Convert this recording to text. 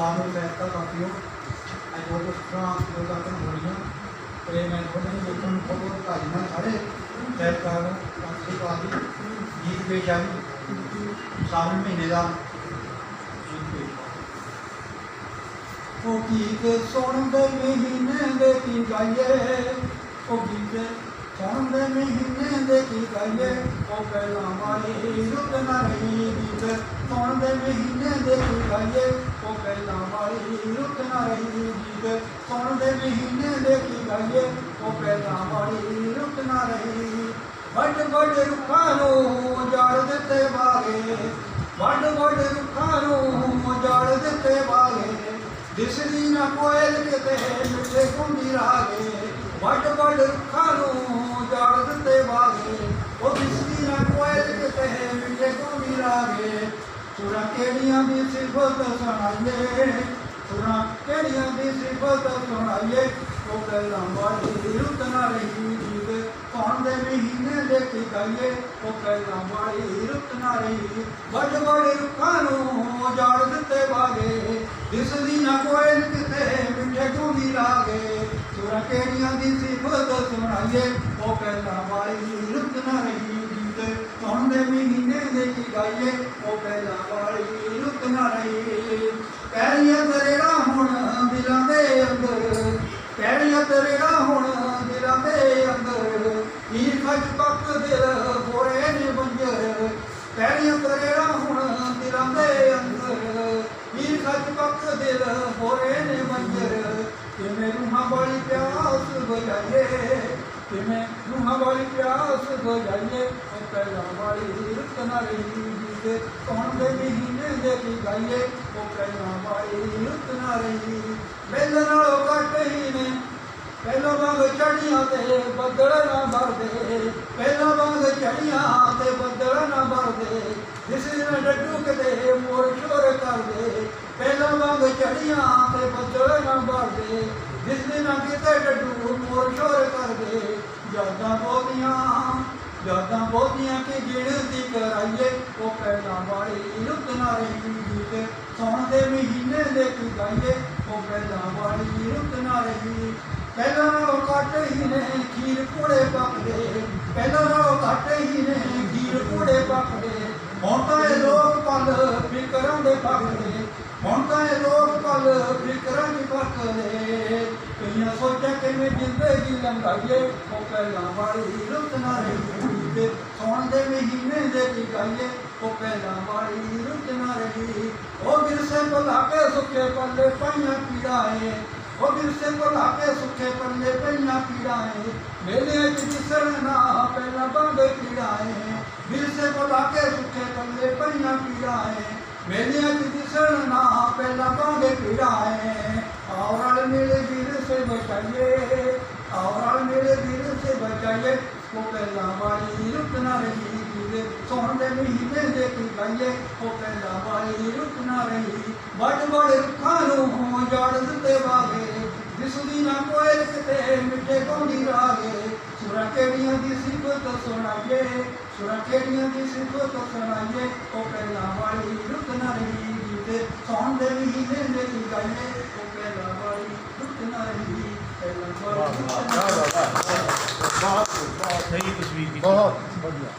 ਤੁਹਾਨੂੰ ਸਹਿਤਾ ਕਾਫੀਓ ਅੱਜ ਉਹ ਪੁਸਤਕਾਂ ਜੋ ਤੇ ਮੈਂ ਤੁਹਾਨੂੰ ਦੇਖਣ ਨੂੰ ਬਹੁਤ ਭਾਈ ਨਾਲ ਸਾਰੇ ਸਹਿਕਾਰ ਕਾਫੀ ਕਾਫੀ ਗੀਤ ਪੇਸ਼ ਆਈ ਸਾਵਣ ਮਹੀਨੇ ਦਾ। ਉਹ ਗੀਤ ਸੁਣਦੇ ਮਹੀਨੇ ਦੇ ਕੀ ਗਾਈਏ? ਉਹ ਗੀਤ ਸੁਣਦੇ ਮਹੀਨੇ ਦੇ ਕੀ ਗਾਈਏ? ਉਹ ਪਹਿਲਾਂ ਵਾਲੀ ਰੁੱਤ ਨਾ ਰਹੀ ਗੀਤ। ਸੁਣਦੇ ਮਹੀਨੇ ਦੇ ਕੀ ਗਾਈਏ ਉਹ ਪਹਿਲਾਂ ਵਾਲੀ ਰੁੱਤ ਨਾ ਰਹੀ ਗੀਤ ਸੁਣਦੇ ਮਹੀਨੇ ਦੇ ਕੀ ਗਾਈਏ ਉਹ ਪਹਿਲਾਂ ਵਾਲੀ ਰੁੱਤ ਨਾ ਰਹੀ ਵੱਡ ਵੱਡ ਰੁੱਖਾਂ ਨੂੰ ਜਾੜ ਦਿੱਤੇ ਵਾਗੇ ਵੱਡ ਵੱਡ ਰੁੱਖਾਂ ਨੂੰ ਜਾੜ ਦਿੱਤੇ ਵਾਗੇ ਦਿਸਦੀ ਨਾ ਕੋਇਲ ਕਿਤੇ ਮਿੱਠੇ ਕੁੰਡੀ ਰਾਗੇ ਵੱਡ ਵੱਡ ਰੁੱਖਾਂ ਨੂੰ ਜਾੜ ਦਿੱਤੇ ਵਾਗੇ ਉਹ ਦਿਸਦੀ ਨਾ ਕੋਇਲ ਕਿਤੇ ਮਿੱਠੇ ਕੁੰਡੀ ਰਾਗੇ ਸੁਰਾਂ ਕਿਹੜੀਆਂ ਦੀ ਸਿਫਤ ਸੁਣਾਈਏ? ਸੁਰਾਂ ਕਿਹੜੀਆਂ ਦੀ ਸਿਫਤ ਸੁਣਾਈਏ? ਉਹ ਪਹਿਲਾਂ ਵਾਲੀ ਰੁੱਤ ਨਾ ਰਹੀ ਜੀਵੇ, ਕੌਣ ਦੇ ਮਹੀਨੇ ਦੇ ਕੀ ਗਾਈਏ? ਉਹ ਪਹਿਲਾਂ ਵਾਲੀ ਰੁੱਤ ਨਾ ਰਹੀ ਵੱਡ ਵੱਡ ਰੁੱਖਾਂ ਨੂੰ ਜਾੜ ਦਿੱਤੇ ਵਾਗੇ। ਦਿਸਦੀ ਨਾ ਕੋਈ ਕਿਤੇ, ਮਿੱਠੇ ਗੁੰਦੀ ਲਾਗੇ? ਸੁਰਾਂ ਕਿਹੜੀਆਂ ਦੀ ਸਿਫਤ ਸੁਣਾਈਏ? ਉਹ ਪਹਿਲਾਂ ਵਾਲੀ ਰੁੱਤ ਨਾ ਰਹੀ ਜੀਵੇ ਕੌਣ ਦੇ ਮਹੀਨੇ ਦੇ ਕੀ ਗਾਈਏ ਉਹ ਪਹਿਲਾਂ ਵਾਲੀ ਰੁੱਤ ਨਾ ਰਹੀ। ਪੈਰੀਆਂ ਤਰੇੜਾ ਹੁਣ ਦਿਲਾਂ ਦੇ ਅੰਦਰ। ਪੈਰੀਆਂ ਤਰੇੜਾ ਹੁਣ ਦਿਲਾਂ ਦੇ ਅੰਦਰ। ਈ ਖੱਜ ਪੱਕ ਦਿਲ ਹੋਰੇ ਨੇ ਬੰਜਰ। ਪੈਰੀਆਂ ਤਰੇੜਾ ਹੁਣ ਦਿਲਾਂ ਦੇ ਅੰਦਰ। ਈ ਖੱਜ ਪੱਕ ਦਿਲ ਹੋਰੇ ਨੇ ਬੰਜਰ। ਕਿਵੇਂ ਰੂਹਾਂ ਵਾਲੀ ਪਿਆਸ ਬੁਝਾਈਏ? ਕਿਵੇਂ ਰੂਹਾਂ ਵਾਲੀ ਪਿਆਸ ਬੁਝਾਈਏ? ਉਹ ਪਹਿਲਾਂ ਵਾਲੀ ਰੁੱਤ ਨਾ ਰਹੀ ਜਿਸੇ ਕੌਣ ਦੇ ਮਹੀਨੇ ਦੇ ਕੀ ਗਾਈਏ ਉਹ ਪਹਿਲਾਂ ਵਾਲੀ ਰੁੱਤ ਨਾ ਰਹੀ ਮੇਲ ਨਾਲੋਂ ਘੱਟ ਹੀ ਨੇ ਪਹਿਲਾਂ ਵਾਂਗ ਚੜੀਆਂ ਤੇ ਬੱਦਲ ਨਾ ਵਰਦੇ ਪਹਿਲਾਂ ਵਾਂਗ ਚੜੀਆਂ ਤੇ ਬੱਦਲ ਨਾ ਵਰਦੇ ਜਿਸ ਦਿਨ ਡੱਡੂ ਕਿਤੇ ਮੋਰ ਸ਼ੋਰ ਕਰਦੇ ਪਹਿਲਾਂ ਵਾਂਗ ਚੜੀਆਂ ਤੇ ਬੱਦਲ ਨਾ ਵਰਦੇ ਜਿਸ ਦਿਨ ਕਿਤੇ ਡੱਡੂ ਮੋਰ ਸ਼ੋਰ ਕਰਦੇ, ਯਾਦਾਂ ਬਹੁਤੀਆਂ ਯਾਦਾਂ ਬਹੁਤੀਆਂ ਕਿ ਗਿਣਤੀ ਕਰਾਈਏ ਉਹ ਪਹਿਲਾਂ ਵਾਲੀ ਰੁੱਤ ਨਾ ਰਹੀ ਗੀਤ ਸੌਣ ਦੇ ਮਹੀਨੇ ਦੇ ਕੀ ਗਾਈਏ, ਉਹ ਪਹਿਲਾਂ ਵਾਲੀ ਰੁੱਤ ਨਾ ਰਹੀ ਪਹਿਲਾਂ ਨਾਲੋਂ ਘੱਟ ਹੀ ਨੇ ਖੀਰ ਪੂੜੇ ਪੱਕਦੇ, ਪਹਿਲਾਂ ਨਾਲੋਂ ਘੱਟ ਹੀ ਨੇ ਖੀਰ ਪੂੜੇ ਪੱਕਦੇ। ਹੁਣ ਤਾਂ ਇਹ ਲੋਕ ਪਲ ਫਿਕਰਾਂ ਦੇ ਪੱਕਦੇ ਹੁਣ ਤਾਂ ਇਹ ਲੋਕ ਪਲ ਫਿਕਰਾਂ ਦੇ ਪੱਕਦੇ ਕਈਆਂ ਸੋਚਾਂ ਕਿਵੇਂ ਜ਼ਿੰਦਗੀ ਲੰਘਾਈਏ ਉਹ ਪਹਿਲਾਂ ਵਾਲੀ ਰੁੱਤ ਨਾ ਰਹੀ ਤੇ ਸੌਣ ਦੇ ਮਹੀਨੇ ਦੇ ਕੀ ਗਾਈਏ ਉਹ ਪਹਿਲਾਂ ਵਾਲੀ ਰੁੱਤ ਨਾ ਰਹੀ ਉਹ ਬਿਰਸੇ ਭੁਲਾ ਕੇ ਸੁੱਕੇ ਪੱਲੇ ਪਾਈਆਂ ਪੀੜਾਏ ਉਹ ਬਿਰਸੇ ਭੁਲਾ ਕੇ ਸੁੱਕੇ ਪੱਲੇ ਪਈਆਂ ਪੀੜਾਏ ਮੇਲੇ ਚ ਦਿਸਣਾ ਪਹਿਲਾਂ ਬੰਦੇ ਪੀੜਾਏ ਬਿਰਸੇ ਭੁਲਾ ਕੇ ਸੁੱਕੇ ਪੱਲੇ ਪਈਆਂ ਪੀੜਾਏ ਮੇਲਿਆਂ ਚ ਉਹ ਪਹਿਲਾਂ ਵਾਲੀ ਰੁਕ ਨਾ ਰਹੀ ਵੀਰ ਸੌਣ ਦੇ ਮਹੀਨੇ ਦੇ ਕੀ ਉਹ ਪਹਿਲਾਂ ਵਾਲੀ ਰੁਕ ਨਾ ਰਹੀ, ਵੱਡ ਵੱਡ ਰੁੱਖਾਂ ਨੂੰ ਜਾੜ ਦਿੱਤੇ ਵਾਗੇ। ਦਿਸਦੀ ਨਾ ਕੋਈ ਕਿਤੇ ਮਿੱਠੇ ਗਾਉਂਦੀ ਰਾਗੇ। ਸੁਰਾਂ ਕਿਹੜੀਆਂ ਦੀ ਸਿਫਤ ਸੁਣਾਈਏ ਸੁਰਾਂ ਕਿਹੜੀਆਂ ਦੀ ਸਿਫਤ ਸੁਣਾਈਏ ਉਹ ਪਹਿਲਾਂ ਵਾਲੀ ਰੁਕ ਨਾ ਰਹੀ ਤੇ ਸੌਣ ਦੇ ਮਹੀਨੇ ਦੇ ਕੀ ਗਾਈਏ ਉਹ ਪਹਿਲਾਂ ਵਾਲੀ ਰੁਕ ਨਾ ਰਹੀ ਪਹਿਲਾਂ ਵਾਲੀ ਰੁਕ ਨਾ ਰਹੀ ਬਹੁਤ ਸਹੀ ਤਸਵੀਰ ਕੀਤੀ ਬਹੁਤ ਵਧੀਆ